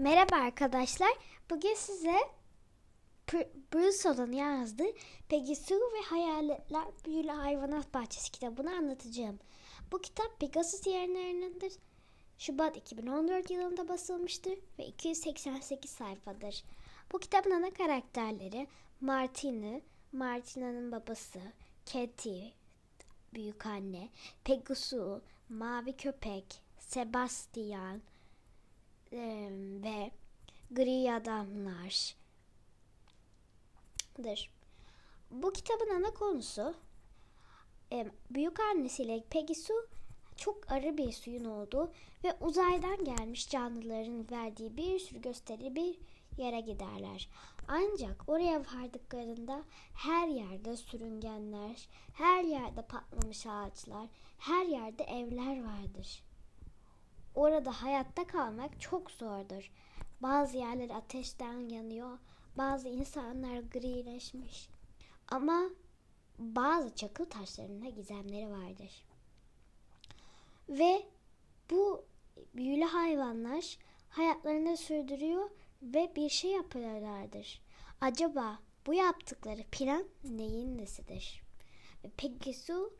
Merhaba arkadaşlar. Bugün size Pr- Brussel'ın yazdığı Pegasus ve Hayaletler Büyülü Hayvanat Bahçesi kitabını anlatacağım. Bu kitap Pegasus yayınlarındandır. Şubat 2014 yılında basılmıştır ve 288 sayfadır. Bu kitabın ana karakterleri Martini, Martina'nın babası, Katie, büyük anne, Pegasus, mavi köpek, Sebastian, e, ve gri adamlardır. Bu kitabın ana konusu e, büyük annesiyle Pegasus çok arı bir suyun olduğu ve uzaydan gelmiş canlıların verdiği bir sürü gösteri bir yere giderler. Ancak oraya vardıklarında her yerde sürüngenler, her yerde patlamış ağaçlar, her yerde evler vardır. Orada hayatta kalmak çok zordur. Bazı yerler ateşten yanıyor, bazı insanlar grileşmiş. Ama bazı çakıl taşlarında gizemleri vardır. Ve bu büyülü hayvanlar hayatlarını sürdürüyor ve bir şey yapıyorlardır. Acaba bu yaptıkları plan neyin nesidir? Ve Pegasus,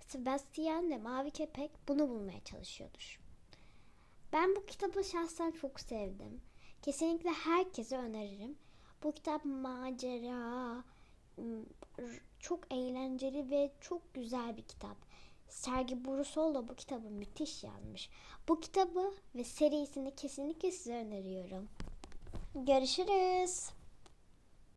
Sebastian ve Mavi Köpek bunu bulmaya çalışıyordur. Ben bu kitabı şahsen çok sevdim. Kesinlikle herkese öneririm. Bu kitap macera, çok eğlenceli ve çok güzel bir kitap. Sergi Burusolo bu kitabı müthiş yazmış. Bu kitabı ve serisini kesinlikle size öneriyorum. Görüşürüz.